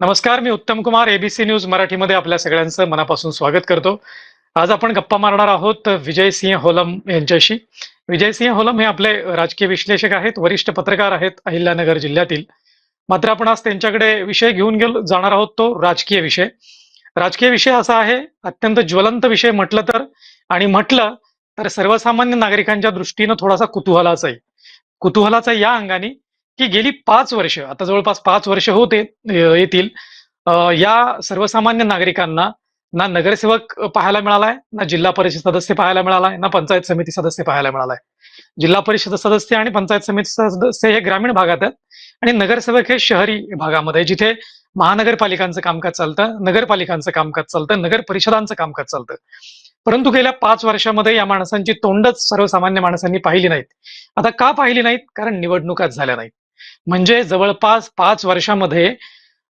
नमस्कार मी उत्तम Kumar ABC news मराठीमध्ये आपल्या सगळ्यांचं मनापासून स्वागत करतो. आज आपण गप्पा मारणार आहोत विजयसिंह होलम यांच्याशी. विजयसिंह होलम हे आपले राजकीय विश्लेषक आहेत वरिष्ठ पत्रकार आहेत अहिल्यानगर जिल्ह्यातील. मात्र आपण आज त्यांच्याकडे विषय घेऊन गेलो जाणार आहोत तो राजकीय विषय. राजकीय विषय असा आहे अत्यंत ज्वलंत विषय म्हटलं तर आणि म्हटलं तर सर्वसामान्य नागरिकांच्या दृष्टीनं थोडासा कुतूहलाचा आहे. कुतूहलाचा या अंगाने की गेली पाच वर्ष आता जवळपास पाच वर्ष होते येतील. या सर्वसामान्य नागरिकांना ना नगरसेवक पाहायला मिळालाय ना जिल्हा परिषद सदस्य पाहायला मिळालाय ना पंचायत समिती सदस्य पाहायला मिळालाय. जिल्हा परिषद सदस्य आणि पंचायत समिती सदस्य हे ग्रामीण भागात आहेत आणि नगरसेवक हे शहरी भागामध्ये जिथे महानगरपालिकांचं कामकाज चालतं नगरपालिकांचं कामकाज चालतं नगर परिषदांचं कामकाज चालतं. परंतु गेल्या पाच वर्षामध्ये या माणसांची तोंडच सर्वसामान्य माणसांनी पाहिली नाहीत. आता का पाहिली नाहीत? कारण निवडणुकाच झाल्या नाहीत. म्हणजे जवळपास पाच वर्षामध्ये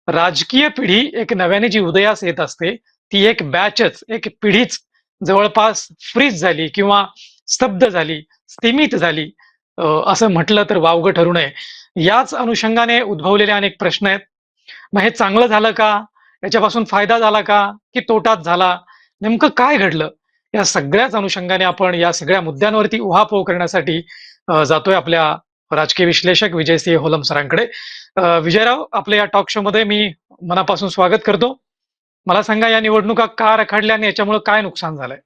राजकीय पिढी एक नव्याने जी उदयास येत असते ती एक बॅचच एक पिढीच जवळपास फ्रीज झाली किंवा स्तब्ध झाली स्थिमित झाली असं म्हटलं तर वावगं ठरू नये. याच अनुषंगाने उद्भवलेले अनेक प्रश्न आहेत. मग हे चांगलं झालं का? याच्यापासून फायदा झाला का? की तोटाच झाला? नेमकं काय घडलं? या सगळ्याच अनुषंगाने आपण या सगळ्या मुद्द्यांवरती उहापोह करण्यासाठी जातोय आपल्या राजकीय विश्लेषक विजयसिंह होलम सरांकडे. विजयराव आपल्या या टॉक शो मध्ये मी मनापासून स्वागत करतो. मला सांगा या निवडणुका का रखडल्या आणि याच्यामुळे काय नुकसान झालंय?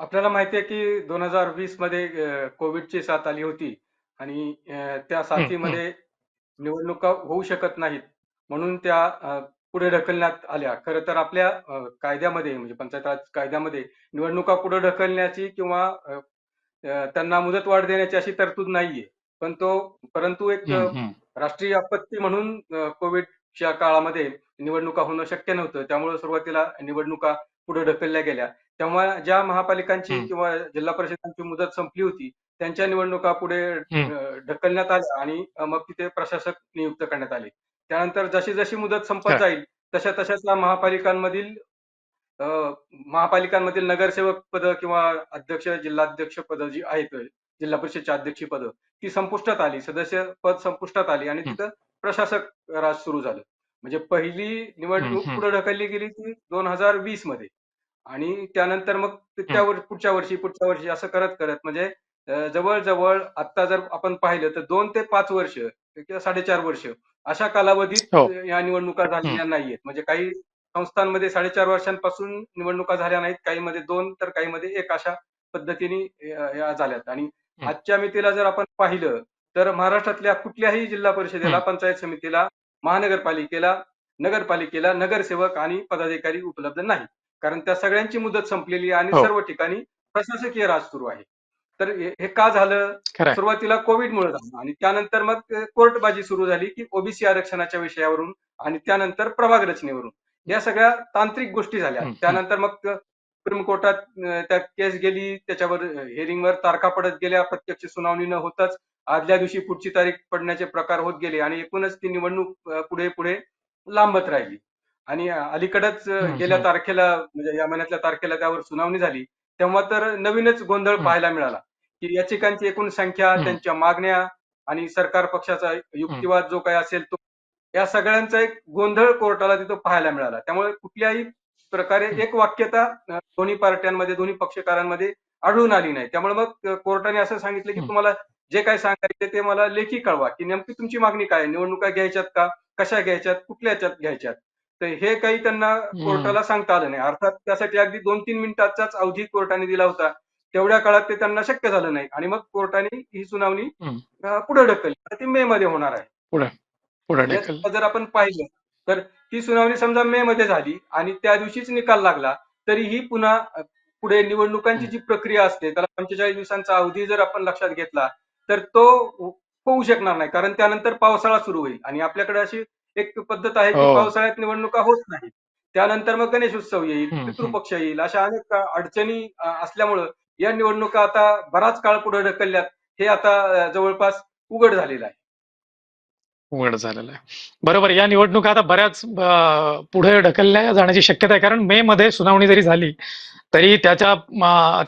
आपल्याला माहिती आहे की दोन हजार वीसमध्ये कोविडची साथ आली होती आणि त्या साथीमध्ये निवडणुका होऊ शकत नाहीत म्हणून त्या पुढे ढकलण्यात आल्या. खरं तर आपल्या कायद्यामध्ये म्हणजे पंचायत राज कायद्यामध्ये निवडणुका पुढे ढकलण्याची किंवा त्यांना मुदतवाढ देण्याची अशी तरतूद नाहीये पण तो परंतु एक. राष्ट्रीय आपत्ती म्हणून कोविडच्या काळामध्ये निवडणुका होणं शक्य नव्हतं त्यामुळे सुरुवातीला निवडणुका पुढे ढकलल्या गेल्या तेव्हा ज्या महापालिकांची. किंवा जिल्हा परिषदांची मुदत संपली होती त्यांच्या निवडणुका पुढे ढकलण्यात आल्या आणि मग तिथे प्रशासक नियुक्त करण्यात आले त्यानंतर जशी जशी मुदत संपत. जाईल तशा तशा त्या महापालिकांमधील महापालिकांमधील नगरसेवक पद किंवा अध्यक्ष जिल्हाध्यक्ष पद जी आहेत जिल्हा परिषदच्या अध्यक्षी पद ती संपुष्टात आली सदस्य पद संपुष्टात आली आणि. तिथं प्रशासक राज सुरू झालं म्हणजे पहिली निवडणूक. पुढे ढकलली गेली ती दोन हजार वीसमध्ये आणि त्यानंतर मग त्यावर पुढच्या वर्षी पुढच्या वर्षी असं करत करत म्हणजे जवळजवळ आता जर आपण पाहिलं तर दोन ते पाच वर्ष किंवा साडेचार वर्ष अशा कालावधीत हो. या निवडणुका झालेल्या नाहीयेत म्हणजे काही संस्थांमध्ये साडेचार वर्षांपासून निवडणुका झाल्या नाहीत. काहीमध्ये दोन तर काहीमध्ये एक अशा पद्धतीने झाल्यात. आणि. आजच्या मितीला जर आपण पाहिलं तर महाराष्ट्रातल्या कुठल्याही जिल्हा परिषदेला. पंचायत समितीला महानगरपालिकेला नगरपालिकेला नगरसेवक आणि पदाधिकारी उपलब्ध नाही कारण त्या सगळ्यांची मुदत संपलेली आणि हो. सर्व ठिकाणी प्रशासकीय राज सुरू आहे. तर हे का झालं? सुरुवातीला कोविडमुळे झालं आणि त्यानंतर मग कोर्टबाजी सुरू झाली की ओबीसी आरक्षणाच्या विषयावरून आणि त्यानंतर प्रभाग रचनेवरून. या सगळ्या तांत्रिक गोष्टी झाल्या. त्यानंतर मग सुप्रीम कोर्टात त्या केस गेली त्याच्यावर हेरिंगवर तारखा पडत गेल्या प्रत्यक्ष सुनावणी न होताच आदल्या दिवशी पुढची तारीख पडण्याचे प्रकार होत गेले आणि एकूणच ती निवडणूक पुढे पुढे लांबत राहिली आणि अलीकडच गेल्या. तारखेला म्हणजे या महिन्यातल्या तारखेला त्यावर सुनावणी झाली तेव्हा तर नवीनच गोंधळ. पाहायला मिळाला की याचिकांची एकूण संख्या. त्यांच्या मागण्या आणि सरकार पक्षाचा युक्तिवाद जो काही असेल तो या सगळ्यांचा एक गोंधळ कोर्टाला तिथं पाहायला मिळाला. त्यामुळे कुठल्याही प्रकारे. एक वाक्यता दोन्ही पार्ट्यांमध्ये दोन्ही पक्षकारांमध्ये आढळून आली नाही. त्यामुळे मग कोर्टाने असं सांगितलं की. तुम्हाला जे काही सांगायचे ते मला लेखी कळवा की नेमकी तुमची मागणी काय? निवडणुका घ्यायच्यात का? कशा घ्यायच्यात? कुठल्या याच्यात घ्यायच्यात? तर हे काही त्यांना कोर्टाला सांगता आलं नाही. अर्थात त्यासाठी अगदी दोन तीन मिनिटाचाच अवधी कोर्टाने दिला होता. तेवढ्या काळात ते त्यांना शक्य झालं नाही. आणि मग कोर्टाने ही सुनावणी पुढे ढकलली. ती मे मध्ये होणार आहे. पुढे जर आपण पाहिलं तर ती सुनावणी समजा मे मध्ये झाली आणि त्या दिवशीच निकाल लागला तरीही पुन्हा पुढे निवडणुकांची. जी प्रक्रिया असते त्याला पंचेचाळीस दिवसांचा अवधी जर आपण लक्षात घेतला तर तो होऊ शकणार नाही कारण त्यानंतर पावसाळा सुरू होईल आणि आपल्याकडे अशी एक पद्धत आहे की हो. पावसाळ्यात निवडणुका होत नाहीत त्यानंतर मग गणेश उत्सव येईल. पितृपक्ष येईल अशा अनेक अडचणी असल्यामुळं या निवडणुका आता बराच काळ पुढे ढकलल्यात हे आता जवळपास उघड झालेलं आहे उघड झालेलं आहे. बरोबर या निवडणुका आता बऱ्याच पुढे ढकलल्या जाण्याची शक्यता आहे. कारण मे मध्ये सुनावणी जरी झाली तरी त्याच्या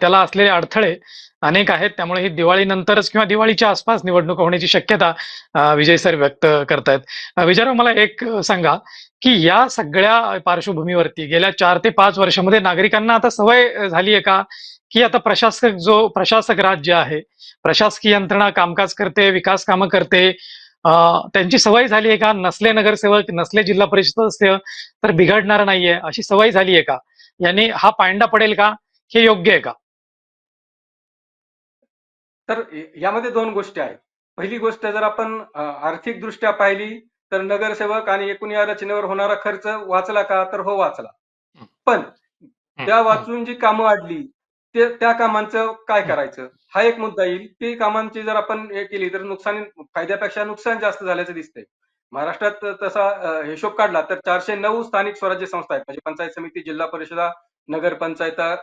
त्याला असलेले अडथळे अनेक आहेत. त्यामुळे ही दिवाळीनंतरच किंवा दिवाळीच्या आसपास निवडणूक होण्याची शक्यता विजय सर व्यक्त करतायत. अं, मला एक सांगा की या सगळ्या पार्श्वभूमीवरती गेल्या चार ते पाच वर्षामध्ये नागरिकांना आता सवय झाली आहे का? की आता प्रशासक जो प्रशासक राज्य आहे प्रशासकीय यंत्रणा कामकाज करते विकास कामं करते त्यांची सवय झाली आहे का? नसले नगरसेवक नसले जिल्हा परिषद सदस्य तर बिघडणार नाहीये अशी सवय झाली आहे का? याने हा पायंडा पडेल का? हे योग्य आहे का? तर यामध्ये दोन गोष्टी आहेत. पहिली गोष्ट जर आपण आर्थिक दृष्ट्या पाहिली तर नगरसेवक आणि एकूण या रचनेवर होणारा खर्च वाचला का? तर हो वाचला. पण त्या वाचून जी कामं वाढली ते त्या कामांचं काय करायचं? हा एक मुद्दा येईल ती कामांची जर आपण हे केली तर नुकसान फायद्यापेक्षा नुकसान जास्त झाल्याचं दिसतंय महाराष्ट्रात तसा हिशोब काढला तर चारशे नऊ स्थानिक स्वराज्य संस्था आहेत म्हणजे पंचायत समिती जिल्हा परिषदा नगरपंचायता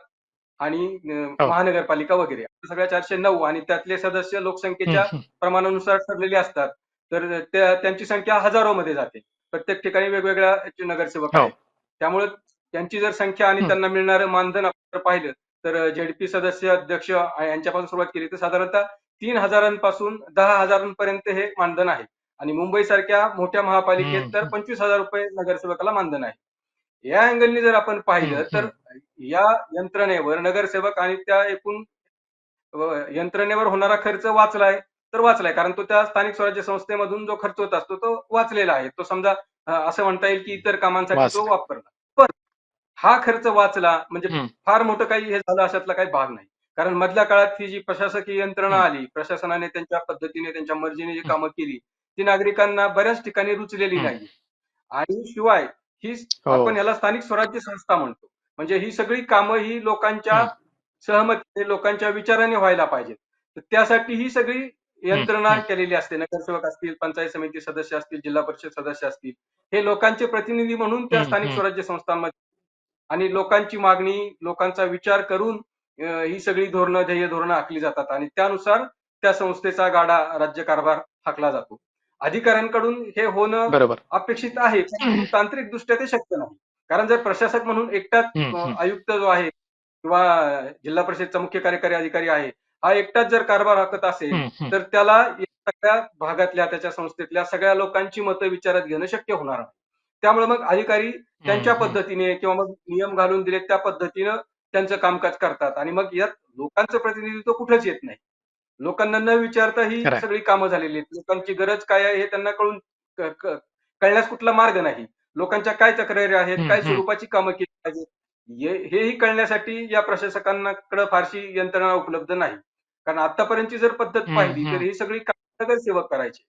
आणि हो. महानगरपालिका वगैरे सगळ्या चारशे नऊ आणि त्यातले सदस्य लोकसंख्येच्या. प्रमाणानुसार ठरलेली असतात तर त्या त्यांची संख्या हजारो मध्ये जाते प्रत्येक ठिकाणी वेगवेगळ्या नगरसेवक हो. आहेत त्यामुळे त्यांची जर संख्या आणि. त्यांना मिळणारं मानधन आपण पाहिलं तर झेडपी सदस्य अध्यक्ष यांच्यापासून सुरुवात केली. तर साधारणतः तीन हजारांपासून दहा हजारांपर्यंत हे मानधन आहे. आणि मुंबई सारख्या मोठ्या महापालिकेत. तर पंचवीस हजार रुपये नगरसेवकाला मानधन आहे. या अँगलनी जर आपण पाहिलं तर या यंत्रणेवर नगरसेवक आणि त्या एकूण यंत्रणेवर होणारा खर्च वाचलाय तर वाचलाय. कारण तो त्या स्थानिक स्वराज्य संस्थेमधून जो खर्च होत असतो तो वाचलेला आहे. तो समजा असं म्हणता येईल की इतर कामांसाठी तो. वापरला. हा खर्च वाचला म्हणजे. फार मोठं काही हे झालं अशातला काही भाग नाही कारण मधल्या काळात ही जी प्रशासकीय यंत्रणा. आली प्रशासनाने त्यांच्या पद्धतीने त्यांच्या मर्जीने जी कामं केली ती नागरिकांना बऱ्याच ठिकाणी रुचलेली. नाही आणि शिवाय ही हो. आपण याला स्थानिक स्वराज्य संस्था म्हणतो म्हणजे ही सगळी कामं ही लोकांच्या. सहमतीने लोकांच्या विचाराने व्हायला पाहिजेत तर त्यासाठी ही सगळी यंत्रणा. केलेली असते नगरसेवक असतील पंचायत समिती सदस्य असतील जिल्हा परिषद सदस्य असतील हे लोकांचे प्रतिनिधी म्हणून त्या स्थानिक. स्वराज्य संस्थांमध्ये आणि लोकांची मागणी लोकांचा विचार करून ही सगळी धोरणं ध्येय धोरणं आखली जातात. आणि त्यानुसार त्या संस्थेचा गाडा राज्यकारभार हाकला जातो. अधिकाऱ्यांकडून हे होणं अपेक्षित आहे तांत्रिक दृष्ट्या ते शक्य नाही. कारण जर प्रशासक म्हणून एकटाच. आयुक्त जो आहे किंवा जिल्हा परिषदचा मुख्य कार्यकारी अधिकारी आहे हा एकटाच जर कारभार हाकत असेल. तर त्याला या सगळ्या भागातल्या त्याच्या संस्थेतल्या सगळ्या लोकांची मतं विचारात घेणं शक्य होणार नाही. त्यामुळे मग अधिकारी त्यांच्या. पद्धतीने किंवा मग नियम घालून दिले त्या पद्धतीनं त्यांचं कामकाज करतात आणि मग यात लोकांचं प्रतिनिधित्व कुठंच येत नाही लोकांना न विचारता ही. सगळी कामं झालेली आहेत लोकांची गरज काय आहे हे त्यांना कळून कळण्यास कुठला मार्ग नाही लोकांच्या काय तक्रारी आहेत काय. स्वरूपाची कामं केली पाहिजेत हेही कळण्यासाठी या प्रशासकांकडे फारशी यंत्रणा उपलब्ध नाही कारण आतापर्यंतची जर पद्धत पाहिली. तर ही सगळी नगरसेवक करायचे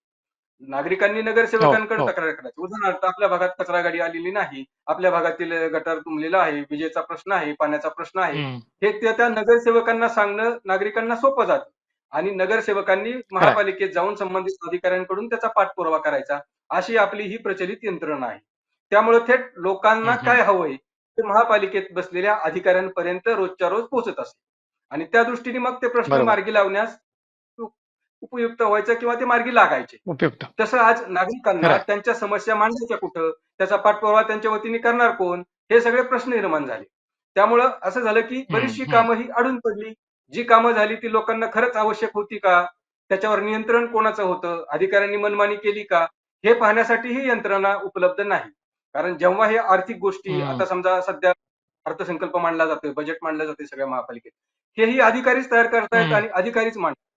नागरिकांनी नगरसेवकांकडे हो, हो. तक्रार करायची. उदाहरणार्थ आपल्या भागात कचरा गाडी आलेली नाही. आपल्या भागातील गटार तुंबलेला आहे. विजेचा प्रश्न आहे. पाण्याचा प्रश्न आहे. हे त्या त्या नगरसेवकांना सांगणं नागरिकांना सोपं जातं. आणि नगरसेवकांनी महापालिकेत जाऊन संबंधित अधिकाऱ्यांकडून त्याचा पाठपुरावा करायचा. अशी आपली ही प्रचलित यंत्रणा आहे. त्यामुळे थेट लोकांना. काय हवंय? ते महापालिकेत बसलेल्या अधिकाऱ्यांपर्यंत रोजच्या रोज पोहोचत असते आणि त्या दृष्टीने मग ते प्रश्न. मार्गी लावण्यास उपयुक्त व्हायचं किंवा ते मार्गी लागायचे. उपयुक्त. तसं आज नागरिकांना. त्यांच्या समस्या मांडायच्या कुठं? त्याचा पाठपुरावा त्यांच्या वतीने करणार कोण? हे सगळे प्रश्न निर्माण झाले. त्यामुळं असं झालं की बरीचशी. कामं ही अडून पडली. जी कामं झाली ती लोकांना खरंच आवश्यक होती का? त्याच्यावर नियंत्रण कोणाचं होतं? अधिकाऱ्यांनी मनमानी केली का? हे पाहण्यासाठी ही यंत्रणा उपलब्ध नाही. कारण जेव्हा हे आर्थिक गोष्टी. आता समजा सध्या अर्थसंकल्प मांडला जातोय बजेट मांडलं जाते सगळ्या महापालिकेत. हेही अधिकारीच तयार करतायत. आणि अधिकारीच मांडतात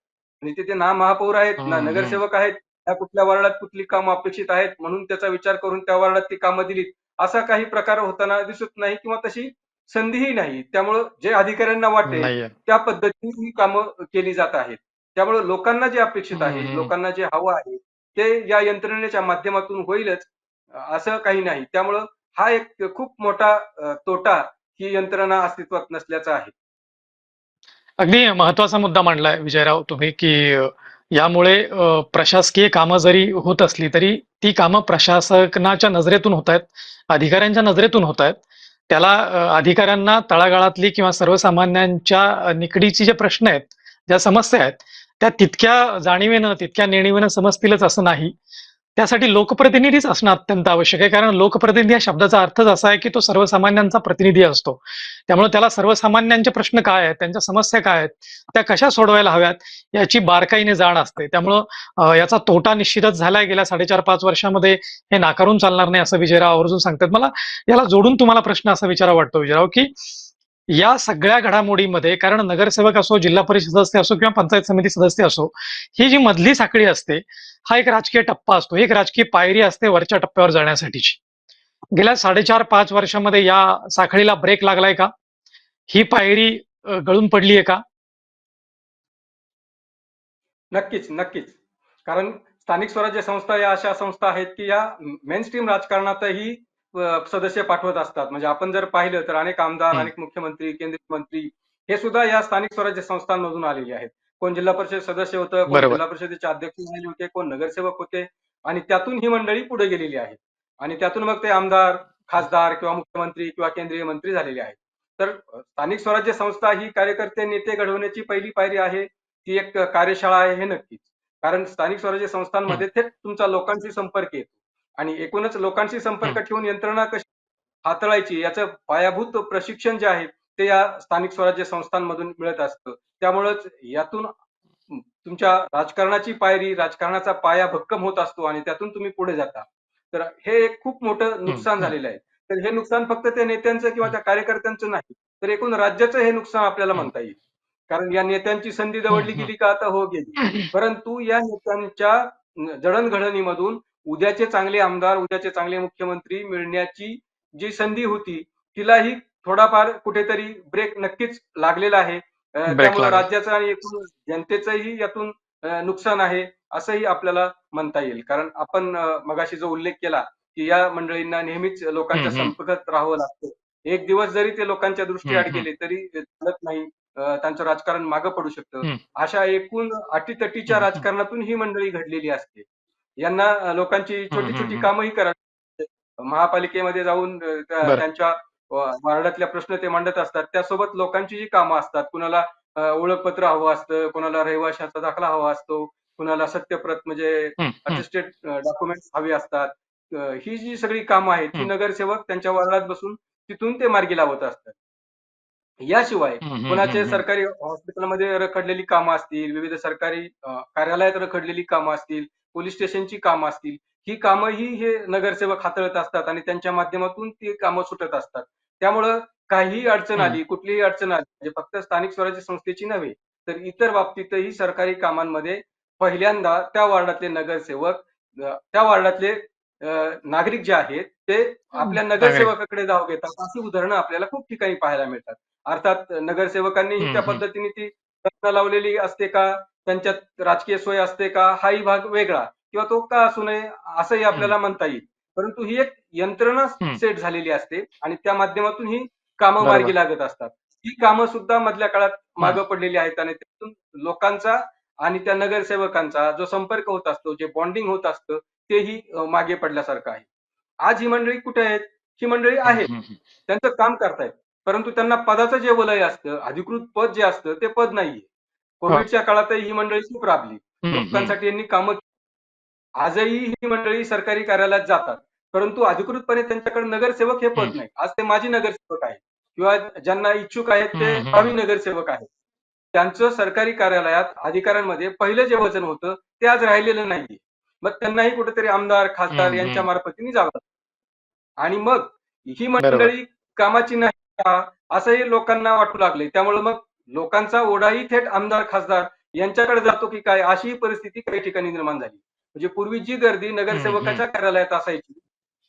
आणि तिथे ना महापौर आहेत ना. नगरसेवक आहेत त्या कुठल्या वार्डात कुठली कामं अपेक्षित आहेत म्हणून त्याचा विचार करून त्या वार्डात ती कामं दिलीत. असा काही प्रकार होताना दिसत नाही किंवा तशी संधीही नाही. त्यामुळं जे अधिकाऱ्यांना वाटेल नाहीये. त्या पद्धतीने ही कामं केली जात आहेत. त्यामुळे लोकांना जे अपेक्षित आहे. लोकांना जे हवं आहे ते या यंत्रणेच्या माध्यमातून होईलच असं काही नाही. त्यामुळं हा एक खूप मोठा तोटा ही यंत्रणा अस्तित्वात नसल्याचा आहे. अगदी महत्त्वाचा मुद्दा मांडलाय विजयराव तुम्ही की यामुळे प्रशासकीय कामं जरी होत असली तरी ती कामं प्रशासनाच्या नजरेतून होत आहेत अधिकाऱ्यांच्या नजरेतून होत आहेत. त्याला अधिकाऱ्यांना तळागाळातली किंवा सर्वसामान्यांच्या निकडीची जे प्रश्न आहेत ज्या समस्या आहेत त्या तितक्या जाणीवेनं तितक्या नेणीवेनं समजतीलच असं नाही. त्यासाठी लोकप्रतिनिधीच असणं अत्यंत आवश्यक आहे. कारण लोकप्रतिनिधी या शब्दाचा अर्थच असा आहे की तो सर्वसामान्यांचा प्रतिनिधी असतो. त्यामुळे त्याला सर्वसामान्यांचे प्रश्न काय आहेत त्यांच्या समस्या काय आहेत त्या कशा सोडवायला हव्यात याची बारकाईने जाण असते. त्यामुळं याचा तोटा निश्चितच झालाय. गेल्या साडेचार पाच वर्षामध्ये हे नाकारून चालणार नाही असं विजयराव आवर्जून सांगतात. मला याला जोडून तुम्हाला प्रश्न असा विचारा वाटतो विजयराव की या सगळ्या घडामोडीमध्ये कारण नगरसेवक असो जिल्हा परिषद सदस्य असो किंवा पंचायत समिती सदस्य असो ही जी मधली साखळी असते हा एक राजकीय टप्पा असतो. एक राजकीय पायरी असते वरच्या टप्प्यावर जाण्यासाठीची. गेल्या साडेचार पाच वर्षामध्ये या साखळीला ब्रेक लागलाय का? ही पायरी गळून पडली आहे का? नक्कीच नक्कीच. कारण स्थानिक स्वराज्य संस्था या अशा संस्था आहेत की या मेन स्ट्रीम राजकारणातही सदस्य पाठवत असतात. म्हणजे आपण जर पाहिलं तर अनेक आमदार. अनेक मुख्यमंत्री केंद्रीय मंत्री हे सुद्धा या स्थानिक स्वराज्य संस्थांमधून आलेले आहेत. कोण जिल्हा परिषद सदस्य होतं कोण. जिल्हा परिषदेचे अध्यक्ष झाले होते कोण नगरसेवक होते आणि त्यातून ही मंडळी पुढे गेलेली आहेत. आणि त्यातून मग ते आमदार खासदार किंवा मुख्यमंत्री किंवा केंद्रीय मंत्री झालेले आहेत. तर स्थानिक स्वराज्य संस्था ही कार्यकर्ते नेते घडवण्याची पहिली पायरी आहे. ती एक कार्यशाळा आहे हे नक्कीच. कारण स्थानिक स्वराज्य संस्थांमध्ये थेट तुमचा लोकांशी संपर्क येतो. आणि एकूणच लोकांशी संपर्क. ठेवून यंत्रणा कशी हाताळायची याचं पायाभूत प्रशिक्षण जे आहे ते या स्थानिक स्वराज्य संस्थांमधून मिळत असतं त्यामुळेच यातून तुमच्या राजकारणाची पायरी राजकारणाचा पाया भक्कम होत असतो आणि त्यातून तुम्ही पुढे जाता तर हे एक खूप मोठं नुकसान. झालेलं आहे तर हे नुकसान फक्त त्या नेत्यांचं किंवा त्या कार्यकर्त्यांचं नाही तर एकूण राज्याचं हे नुकसान आपल्याला म्हणता येईल कारण या नेत्यांची संधी दवडली. गेली का आता हो गेली परंतु या नेत्यांच्या जडणघडणीमधून उद्याचे चांगले आमदार उद्याचे चांगले मुख्यमंत्री मिळण्याची जी संधी होती तिलाही थोडाफार कुठेतरी ब्रेक नक्कीच लागलेला आहे त्यामुळे. राज्याचं आणि एकूण जनतेचंही यातून नुकसान आहे असंही आपल्याला म्हणता येईल कारण आपण मगाशी जो उल्लेख केला की या मंडळींना नेहमीच लोकांच्या. संपर्कात राहावं लागतं एक दिवस जरी ते लोकांच्या दृष्टीआड हम्म, गेले तरी चालत नाही त्यांचं राजकारण मागं पडू शकतं. अशा एकूण अटीतटीच्या. राजकारणातून ही मंडळी घडलेली असते यांना लोकांची छोटी छोटी. कामही करावी महापालिकेमध्ये जाऊन. त्यांच्या वार्डातल्या प्रश्न ते मांडत असतात त्यासोबत लोकांची जी कामं असतात कुणाला ओळखपत्र हवं असतं कुणाला रहिवाशाचा दाखला हवा असतो कुणाला सत्यप्रत म्हणजे. अटेस्टेड डॉक्युमेंट्स हवी असतात ही जी सगळी कामं आहेत हम्म. नगरसेवक त्यांच्या वार्डात बसून तिथून ते मार्गी लावत असतात याशिवाय कोणाचे. सरकारी हॉस्पिटलमध्ये रखडलेली कामं असतील विविध सरकारी कार्यालयात रखडलेली कामं असतील पोलीस स्टेशनची कामं असतील ही कामंही हे नगरसेवक हाताळत असतात आणि त्यांच्या माध्यमातून ती कामं सुटत असतात त्यामुळं काहीही अडचण. आली कुठलीही अडचण आली म्हणजे फक्त स्थानिक स्वराज्य संस्थेची नव्हे तर इतर बाबतीतही सरकारी कामांमध्ये पहिल्यांदा त्या वार्डातले नगरसेवक त्या वार्डातले नागरिक जे आहेत ते आपल्या. नगरसेवकाकडे धाव घेतात अशी उदाहरणं आपल्याला खूप ठिकाणी पाहायला मिळतात अर्थात नगरसेवकांनीही त्या. पद्धतीने ती लावलेली असते का त्यांच्यात राजकीय सोय असते का? हाही भाग वेगळा. किंवा तो का असू नये असंही आपल्याला म्हणता येईल. परंतु ही एक यंत्रणा. सेट झालेली असते आणि त्या माध्यमातून ही कामं. मार्गी लागत असतात. ही कामं सुद्धा मधल्या काळात मागं पडलेली आहेत आणि त्यातून लोकांचा आणि त्या नगरसेवकांचा जो संपर्क होत असतो जे बॉन्डिंग होत असतं तेही मागे पडल्यासारखं आहे. आज ही मंडळी कुठे आहेत? ही मंडळी आहेत. त्यांचं काम करतायत. परंतु त्यांना पदाचं जे वलय असतं अधिकृत पद जे असतं ते पद नाहीये. कोविडच्या काळातही ही मंडळी खूप राबली. लोकांसाठी यांनी कामं. आजही ही मंडळी सरकारी कार्यालयात जातात परंतु अधिकृतपणे त्यांच्याकडे नगरसेवक हे पद. नाही आज ते माजी नगरसेवक आहेत किंवा ज्यांना इच्छुक आहेत ते. भावी नगरसेवक आहेत त्यांचं सरकारी कार्यालयात अधिकाऱ्यांमध्ये पहिलं जे वजन होतं ते आज राहिलेलं नाहीये मग त्यांनाही कुठेतरी आमदार खासदार यांच्या. मार्फतीने जावं लागतं. आणि मग ही. मंडळी कामाची नाही का असंही लोकांना वाटू लागले त्यामुळे मग लोकांचा ओढाही थेट आमदार खासदार यांच्याकडे जातो की काय अशी परिस्थिती काही ठिकाणी निर्माण झाली. म्हणजे पूर्वी जी गर्दी नगरसेवकाच्या कार्यालयात असायची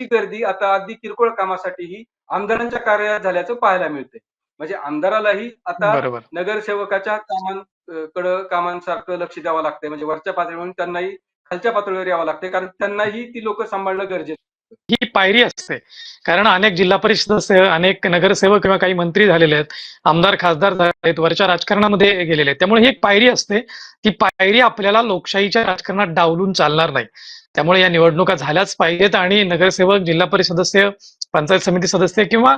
ती गर्दी आता अगदी किरकोळ कामासाठीही आमदारांच्या कार्यालयात झाल्याचं पाहायला मिळतंय. म्हणजे आमदारालाही आता नगरसेवकाच्या कामांकडं कामांसारखं लक्ष द्यावं लागतंय. म्हणजे वरच्या पातळीवरून त्यांनाही खालच्या पातळीवर यावं लागतंय. कारण त्यांनाही ती लोक सांभाळणं गरजेचं ही पायरी असते. कारण अनेक जिल्हा परिषद अनेक नगरसेवक किंवा काही मंत्री झालेले आहेत. आमदार खासदार झाले आहेत वरच्या राजकारणामध्ये गेलेले आहेत. त्यामुळे ही एक पायरी असते. ती पायरी आपल्याला लोकशाहीच्या राजकारणात डावलून चालणार नाही. त्यामुळे या निवडणुका झाल्याच पाहिजेत आणि नगरसेवक जिल्हा परिषद सदस्य पंचायत समिती सदस्य किंवा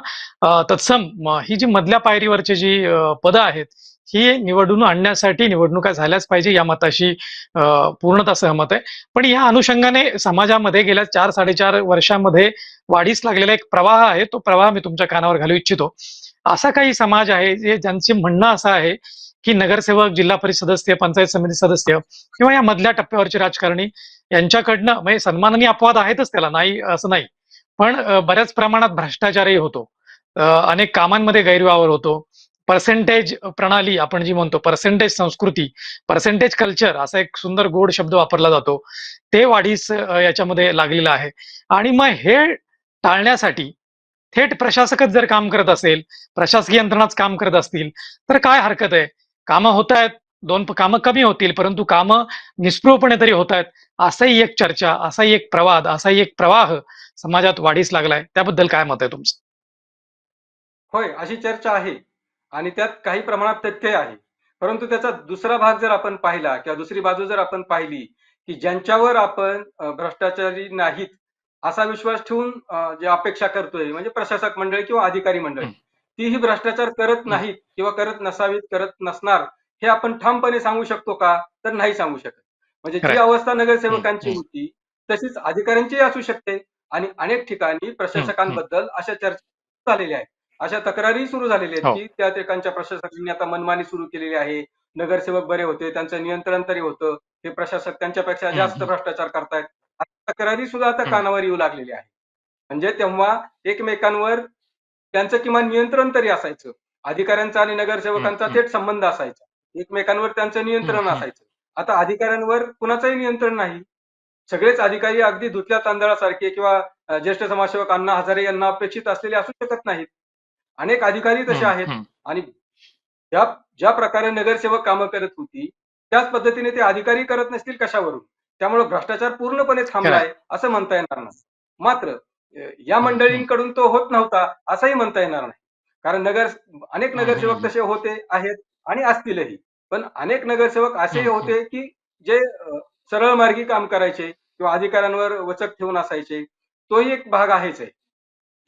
तत्सम ही जी मधल्या पायरीवरची जी पदं आहेत ही निवडून आणण्यासाठी निवडणुका झाल्याच पाहिजे या मताशी पूर्णतः सहमत आहे. पण या अनुषंगाने समाजामध्ये गेल्या चार साडेचार वर्षामध्ये वाढीस लागलेला एक प्रवाह आहे तो प्रवाह मी तुमच्या कानावर घालू इच्छितो. असा काही समाज आहे जे ज्यांचे म्हणणं असं आहे की नगरसेवक जिल्हा परिषद सदस्य पंचायत समिती सदस्य किंवा या मधल्या टप्प्यावरचे राजकारणी यांच्याकडनं म्हणजे सन्माननीय अपवाद आहेतच त्याला नाही असं नाही. पण बऱ्याच प्रमाणात भ्रष्टाचारही होतो. अनेक कामांमध्ये गैरवावर होतो. पर्सेंटेज प्रणाली आपण जी म्हणतो पर्सेंटेज संस्कृती पर्सेंटेज कल्चर असा एक सुंदर गोड शब्द वापरला जातो. ते वाढीस याच्यामध्ये लागलेलं आहे. आणि मग हे टाळण्यासाठी थेट प्रशासकच जर काम करत असेल प्रशासकीय यंत्रणाच काम करत असतील तर काय हरकत आहे? कामं होत आहेत दोन कामं कमी होतील परंतु कामं निस्पृहपणे तरी होत आहेत. असाही एक चर्चा असाही एक प्रवाद असाही एक प्रवाह समाजात वाढीस लागलाय. त्याबद्दल काय मत आहे तुमचं? होय अशी चर्चा आहे. आणि त्यात काही प्रमाणात तथ्य आहे परंतु त्याचा दुसरा भाग जर आपण पाहिला किंवा दुसरी बाजू जर आपण पाहिली की ज्यांच्यावर आपण भ्रष्टाचारी नाहीत असा विश्वास ठेवून जे अपेक्षा करतोय म्हणजे प्रशासक मंडळी किंवा अधिकारी मंडळी. तीही भ्रष्टाचार करत. नाहीत किंवा करत नसावीत करत नसणार हे आपण ठामपणे सांगू शकतो का तर नाही सांगू शकत म्हणजे जी. अवस्था नगरसेवकांची. होती तशीच अधिकाऱ्यांचीही असू शकते आणि अनेक ठिकाणी प्रशासकांबद्दल अशा चर्चा झालेल्या आहेत अशा तक्रारी सुरू झालेल्या हो. आहेत की त्या ठिकाणच्या प्रशासकांनी आता मनमानी सुरू केलेली आहे नगरसेवक बरे होते त्यांचं नियंत्रण तरी होतं हे प्रशासक त्यांच्यापेक्षा हं, जास्त हं. भ्रष्टाचार करतायत अशा तक्रारी सुद्धा आता हं. कानावर येऊ लागलेल्या आहेत म्हणजे तेव्हा एकमेकांवर त्यांचं किमान नियंत्रण तरी असायचं अधिकाऱ्यांचा आणि नगरसेवकांचा हं, हं. थेट संबंध असायचा एकमेकांवर त्यांचं नियंत्रण हं, हं. असायचं आता अधिकाऱ्यांवर कुणाचंही नियंत्रण नाही सगळेच अधिकारी अगदी धुतल्या तांदळासारखे किंवा अ, ज्येष्ठ समाजसेवक अण्णा हजारे यांना अपेक्षित असलेले असू शकत नाहीत अनेक अधिकारी तसे आहेत. आणि ज्या ज्या प्रकारे नगरसेवक कामं करत होती त्याच पद्धतीने ते अधिकारी करत नसतील कशावरून? त्यामुळे भ्रष्टाचार पूर्णपणे थांबलाय असं म्हणता येणार नाही. मात्र या मंडळींकडून तो होत नव्हता असंही म्हणता येणार नाही. कारण नगर अनेक नगरसेवक. तसे होते आहेत आणि असतीलही. पण अनेक नगरसेवक असेही. होते की जे सरळ मार्गी काम करायचे किंवा अधिकाऱ्यांवर वचक ठेवून असायचे तोही एक भाग आहेच आहे.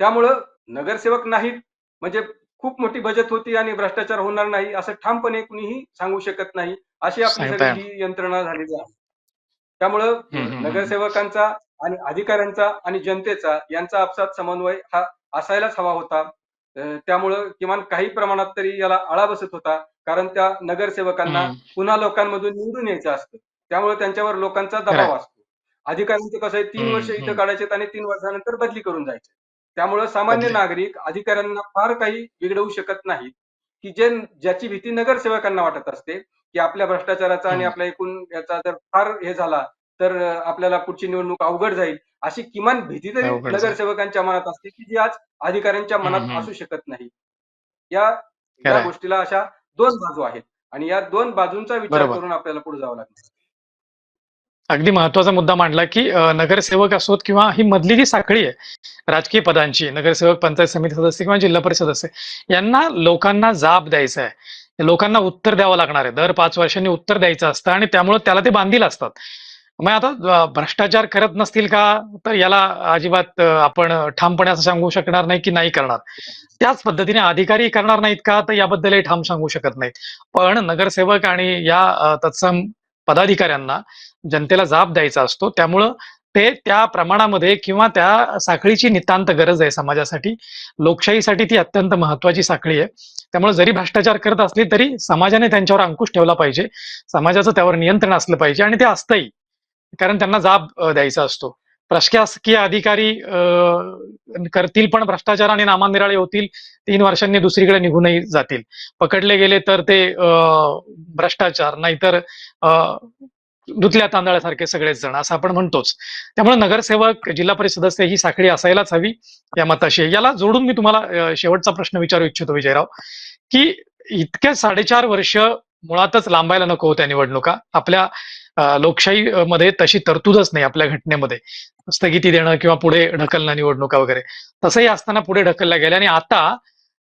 त्यामुळं नगरसेवक नाहीत म्हणजे खूप मोठी बचत होती आणि भ्रष्टाचार होणार नाही असं ठामपणे कुणीही सांगू शकत नाही अशी आपली सगळी यंत्रणा झालेली आहे त्यामुळं. नगरसेवकांचा आणि अधिकाऱ्यांचा आणि जनतेचा यांचा आपसात समन्वय हा असायलाच हवा होता त्यामुळं किमान काही प्रमाणात तरी याला आळा बसत होता कारण त्या नगरसेवकांना. पुन्हा लोकांमधून निवडून यायचं असतं त्यामुळे त्यांच्यावर लोकांचा. दबाव असतो अधिकाऱ्यांचं कसं आहे तीन वर्ष इथं. काढायचे आणि तीन वर्षानंतर बदली करून जायचे त्यामुळे सामान्य. नागरिक अधिकाऱ्यांना फार काही बिघडवू शकत नाहीत की जे ज्याची भीती नगरसेवकांना वाटत असते की आपल्या भ्रष्टाचाराचा आणि. आपल्या एकूण याचा जर फार हे झाला तर आपल्याला पुढची निवडणूक अवघड जाईल अशी किमान भीती तरी. नगरसेवकांच्या मनात असते की जी आज अधिकाऱ्यांच्या मनात. असू शकत नाही या. गोष्टीला अशा दोन बाजू आहेत आणि या दोन बाजूंचा विचार. करून आपल्याला पुढे जावं लागणार अगदी महत्त्वाचा मुद्दा मांडला की नगरसेवक असोत किंवा ही मधली जी साखळी आहे राजकीय पदांची नगरसेवक पंचायत समिती सदस्य किंवा जिल्हा परिषद सदस्य यांना लोकांना जाब द्यायचा आहे. लोकांना उत्तर द्यावं लागणार आहे. दर पाच वर्षांनी उत्तर द्यायचं असतं आणि त्यामुळे त्याला ते बांधील असतात. मग आता भ्रष्टाचार करत नसतील का? तर याला अजिबात आपण ठामपणे असं सांगू शकणार नाही की नाही करणार. त्याच पद्धतीने अधिकारी करणार नाहीत का? तर याबद्दलही ठाम सांगू शकत नाहीत. पण नगरसेवक आणि या तत्सम पदाधिकाऱ्यांना जनतेला जाब द्यायचा असतो. त्यामुळं ते त्या प्रमाणामध्ये किंवा त्या साखळीची नितांत गरज आहे समाजासाठी. लोकशाहीसाठी ती अत्यंत महत्वाची साखळी आहे. त्यामुळे जरी भ्रष्टाचार करत असले तरी समाजाने त्यांच्यावर अंकुश ठेवला पाहिजे. समाजाचं त्यावर नियंत्रण असलं पाहिजे आणि ते असतंही. कारण त्यांना जाब द्यायचा असतो. प्रशासकीय अधिकारी अ, करतील पण भ्रष्टाचार आणि नामांनिराळे होतील तीन वर्षांनी दुसरीकडे निघूनही जातील. पकडले गेले तर ते भ्रष्टाचार नाहीतर अ, धुतल्या तांदळासारखे सगळेच जण असं आपण म्हणतोच. त्यामुळे नगरसेवक जिल्हा परिषद सदस्य ही साखळी असायलाच हवी या मताशी. याला जोडून मी तुम्हाला शेवटचा प्रश्न विचारू इच्छितो विजयराव की इतक्या साडेचार वर्ष मुळातच लांबायला नको होत्या निवडणुका. आपल्या लोकशाही मध्ये तशी तरतूदच नाही आपल्या घटनेमध्ये. स्थगिती देणं किंवा पुढे ढकलणं निवडणुका वगैरे. तसंही असताना पुढे ढकलल्या गेल्या आणि आता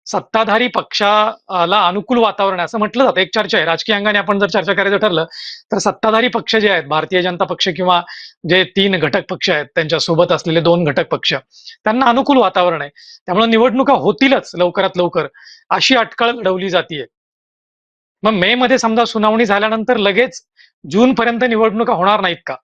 सत्ताधारी पक्षाला अनुकूल वातावरण आहे असं म्हटलं जातं. एक चर्चा आहे. राजकीय अंगाने आपण जर चर्चा करायचं ठरलं तर सत्ताधारी पक्ष जे आहेत भारतीय जनता पक्ष किंवा जे तीन घटक पक्ष आहेत त्यांच्यासोबत असलेले दोन घटक पक्ष त्यांना अनुकूल वातावरण आहे. त्यामुळे निवडणुका होतीलच लवकरात लवकर अशी अटकळ घडवली जातीये. मग मे मध्ये समजा सुनावणी झाल्यानंतर लगेच जून पर्यंत निवडणुका होणार नाहीत का?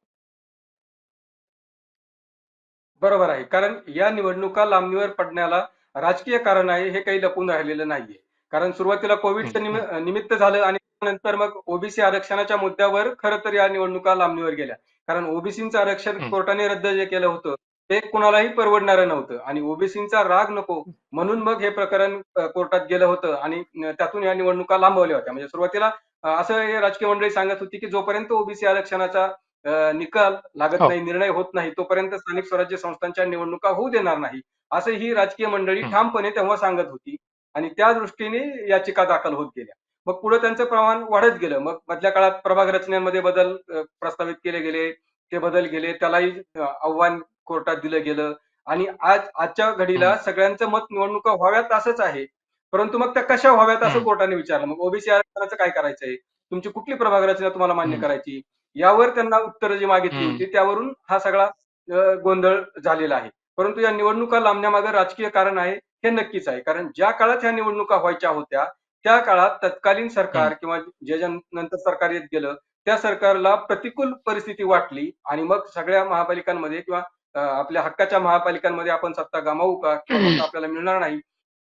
बरोबर आहे. कारण या निवडणुका लांबणीवर पडण्याला राजकीय कारण आहे हे काही लपून राहिलेलं नाहीये. कारण सुरुवातीला कोविडचं निमित्त झालं आणि नंतर मग ओबीसी आरक्षणाच्या मुद्द्यावर खरं तर या निवडणुका लांबणीवर गेल्या. कारण ओबीसीचं आरक्षण. कोर्टाने रद्द जे केलं होतं ते कुणालाही परवडणारं नव्हतं. आणि ओबीसीचा राग नको म्हणून मग हे प्रकरण कोर्टात गेलं होतं आणि त्यातून या निवडणुका लांबवल्या होत्या. म्हणजे सुरुवातीला असं हे राजकीय मंडळी सांगत होती की जोपर्यंत ओबीसी आरक्षणाचा निकाल लागत हो. नाही निर्णय होत नाही तोपर्यंत स्थानिक स्वराज्य संस्थांच्या निवडणुका होऊ देणार नाही असं ही राजकीय मंडळी. ठामपणे तेव्हा सांगत होती आणि त्या दृष्टीने याचिका दाखल होत गेल्या मग पुढे त्यांचं प्रमाण वाढत गेलं मग मधल्या काळात प्रभाग रचनेमध्ये बदल प्रस्तावित केले गेले ते बदल गेले त्यालाही आव्हान कोर्टात दिलं गेलं आणि आज आजच्या घडीला. सगळ्यांचं मत निवडणुका व्हाव्यात असंच आहे परंतु मग त्या कशा व्हाव्यात असं. कोर्टाने विचारलं मग ओबीसी आरक्षणाचं काय करायचंय तुमची कुठली प्रभाग रचना तुम्हाला मान्य. करायची यावर त्यांना उत्तरं जी मागितली. होती त्यावरून हा सगळा गोंधळ झालेला आहे परंतु या निवडणुका लांबण्यामागे राजकीय कारण आहे हे नक्कीच आहे कारण ज्या काळात ह्या निवडणुका व्हायच्या होत्या त्या काळात तत्कालीन सरकार. किंवा जे नंतर सरकार येत गेलं त्या सरकारला प्रतिकूल परिस्थिती वाटली आणि मग सगळ्या महापालिकांमध्ये किंवा आपल्या हक्काच्या महापालिकांमध्ये आपण सत्ता गमावू का किंवा आपल्याला मिळणार नाही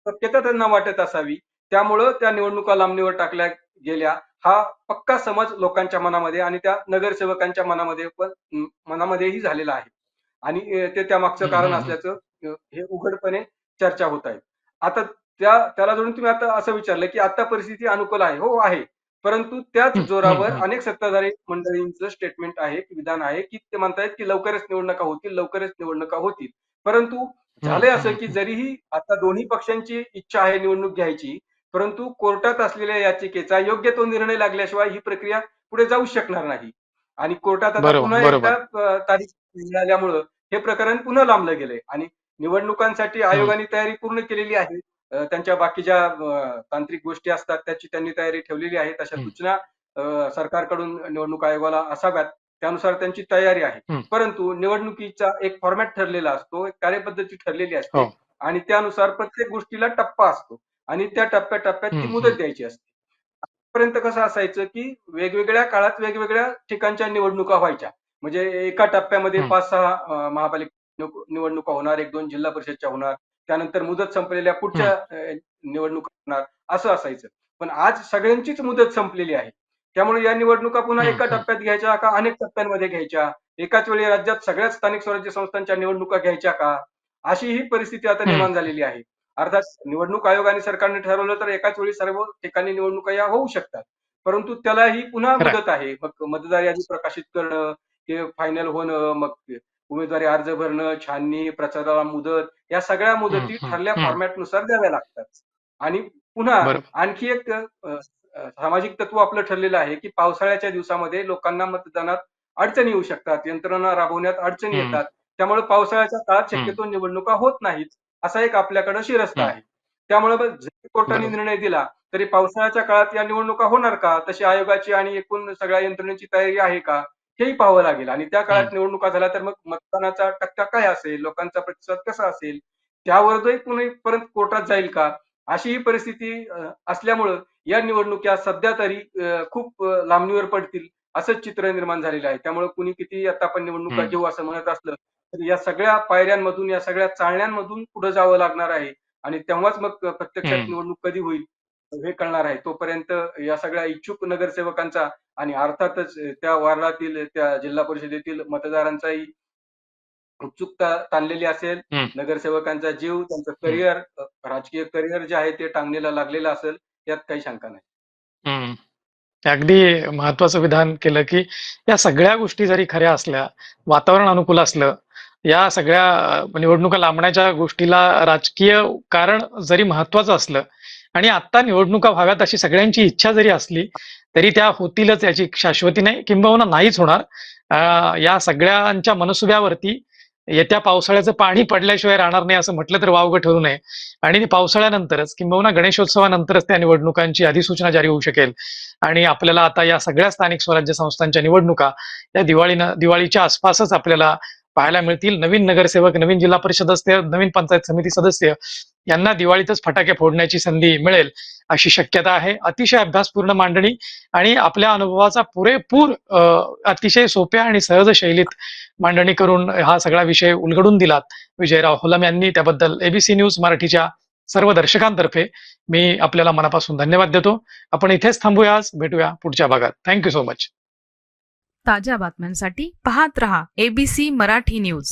शक्यता त्यांना वाटत असावी. त्यामुळं त्या निवडणुका लांबणीवर टाकल्या गेल्या. हा पक्का समज लोकांच्या मनामध्ये आणि त्या नगरसेवकांच्या मनामध्ये पण मनामध्येही झालेला आहे. आणि ते त्यामागचं कारण. असल्याचं हे उघडपणे चर्चा होत आहे आता त्या त्याला जोडून तुम्ही आता असं विचारलं की आता परिस्थिती अनुकूल आहे. हो आहे. परंतु त्याच जोरावर. अनेक सत्ताधारी मंडळींचं स्टेटमेंट आहे विधान आहे की ते म्हणतायत की लवकरच निवडणुका होतील लवकरच निवडणुका होतील. परंतु झालंय असं की. जरीही आता दोन्ही पक्षांची इच्छा आहे निवडणूक घ्यायची परंतु कोर्टात असलेल्या याचिकेचा योग्य तो निर्णय लागल्याशिवाय ही प्रक्रिया पुढे जाऊ शकणार नाही आणि कोर्टात आता पुन्हा. एकदा तारीख मिळाल्यामुळं हे प्रकरण पुन्हा लांबलं गेलंय आणि निवडणुकांसाठी आयोगाने तयारी पूर्ण केलेली आहे त्यांच्या बाकीच्या तांत्रिक गोष्टी असतात त्याची त्यांनी तयारी ठेवलेली आहे तशा. सूचना सरकारकडून निवडणूक आयोगाला असाव्यात त्यानुसार त्यांची तयारी आहे. परंतु निवडणुकीचा एक फॉर्मॅट ठरलेला असतो एक कार्यपद्धती ठरलेली असते हो. आणि त्यानुसार प्रत्येक गोष्टीला टप्पा असतो आणि त्या टप्प्याटप्प्यात ती हं, मुदत. द्यायची असते आतापर्यंत कसं असायचं की वेगवेगळ्या काळात वेगवेगळ्या ठिकाणच्या निवडणुका व्हायच्या म्हणजे एका टप्प्यामध्ये. पाच सहा महापालिका निव- निवडणुका होणार एक दोन जिल्हा परिषदच्या होणार त्यानंतर मुदत संपलेल्या पुढच्या निवडणुका होणार असं असायचं पण आज सगळ्यांचीच मुदत संपलेली आहे त्यामुळे या निवडणुका पुन्हा हं, एका हं. टप्प्यात घ्यायच्या का अनेक टप्प्यांमध्ये घ्यायच्या एकाच वेळी राज्यात सगळ्याच स्थानिक स्वराज्य संस्थांच्या निवडणुका घ्यायच्या का अशी ही परिस्थिती आता हं. निर्माण झालेली आहे अर्थात निवडणूक आयोग आणि सरकारने ठरवलं तर एकाच वेळी सर्व ठिकाणी निवडणुका या होऊ शकतात परंतु त्यालाही पुन्हा खरं आहे. मुदत आहे मग मतदार यादी प्रकाशित करणं ते फायनल होणं मग उमेदवारी अर्ज भरणं छाननी प्रचाराला मुदत या सगळ्या मुदती हं, ठरल्या हं. फॉर्मॅटनुसार द्याव्या लागतात आणि पुन्हा. आणखी एक सामाजिक तत्व आपलं ठरलेलं आहे की पावसाळ्याच्या दिवसामध्ये लोकांना मतदानात अडचणी येऊ शकतात यंत्रणा राबवण्यात अडचणी. येतात त्यामुळे पावसाळ्याच्या काळात. शक्यतो निवडणुका होत नाहीत असा एक आपल्याकडे शिरस्ता. आहे त्यामुळे कोर्टाने. निर्णय दिला तरी पावसाळ्याच्या काळात या निवडणुका होणार का तशी आयोगाची आणि एकूण सगळ्या यंत्रणेची तयारी आहे का हेही पाहावं लागेल आणि त्या. काळात निवडणुका झाल्या तर मग मतदानाचा टक्का काय असेल लोकांचा प्रतिसाद कसा असेल त्यावरही पुन्हा परत कोर्टात जाईल का अशी ही परिस्थिती असल्यामुळं या निवडणुका सध्या तरी खूप लांबणीवर पडतील असंच चित्र निर्माण झालेलं आहे त्यामुळे कुणी किती आता आपण निवडणुका. घेऊ असं म्हणत असलं तर या सगळ्या पायऱ्यांमधून या सगळ्या चाळण्यांमधून पुढे जावं लागणार आहे आणि तेव्हाच मग प्रत्यक्षात. निवडणूक कधी होईल हे कळणार आहे तोपर्यंत या सगळ्या इच्छुक नगरसेवकांचा आणि अर्थातच त्या वार्डातील त्या जिल्हा परिषदेतील मतदारांचाही उत्सुकता ताणलेली असेल. नगरसेवकांचा जीव त्यांचं. करिअर राजकीय करिअर जे आहे ते टांगणीला लागलेलं असेल यात काही शंका नाही अगदी महत्वाचं विधान केलं, की या सगळ्या गोष्टी जरी खऱ्या असल्या, वातावरण अनुकूल असलं, या सगळ्या अ, निवडणुका लांबण्याच्या गोष्टीला राजकीय कारण जरी महत्वाचं असलं आणि आता निवडणुका व्हाव्यात अशी सगळ्यांची इच्छा जरी असली, तरी त्या होतीलच याची शाश्वती नाही किंबहुना नाहीच होणार. अ, या सगळ्यांच्या मनसुब्यावरती येत्या पावसाळ्याचं पाणी पडल्याशिवाय राहणार नाही असं म्हटलं तर वावगं ठरू नये आणि पावसाळ्यानंतरच किंबहुना गणेशोत्सवानंतरच त्या निवडणुकांची अधिसूचना जारी होऊ शकेल आणि आपल्याला आता या सगळ्या स्थानिक स्वराज्य संस्थांच्या निवडणुका या दिवाळीनं दिवाळीच्या आसपासच आपल्याला पाहायला मिळतील. नवीन नगरसेवक, नवीन जिल्हा परिषद सदस्य, नवीन पंचायत समिती सदस्य यांना दिवाळीतच फटाके फोडण्याची संधी मिळेल अशी शक्यता आहे. अतिशय अभ्यासपूर्ण मांडणी आणि आपल्या अनुभवाचा पुरेपूर अतिशय सोप्या आणि सहज शैलीत मांडणी करून हा सगळा विषय उलगडून दिलात. विजयराव होलम यांनी त्याबद्दल एबीसी न्यूज मराठीच्या सर्व दर्शकांतर्फे मी आपल्याला मनापासून धन्यवाद देतो. आपण इथेच थांबूया आज. भेटूया पुढच्या भागात. थँक्यू सो मच ताज्या बातम्यांसाठी पाहत रहा एबीसी मराठी न्यूज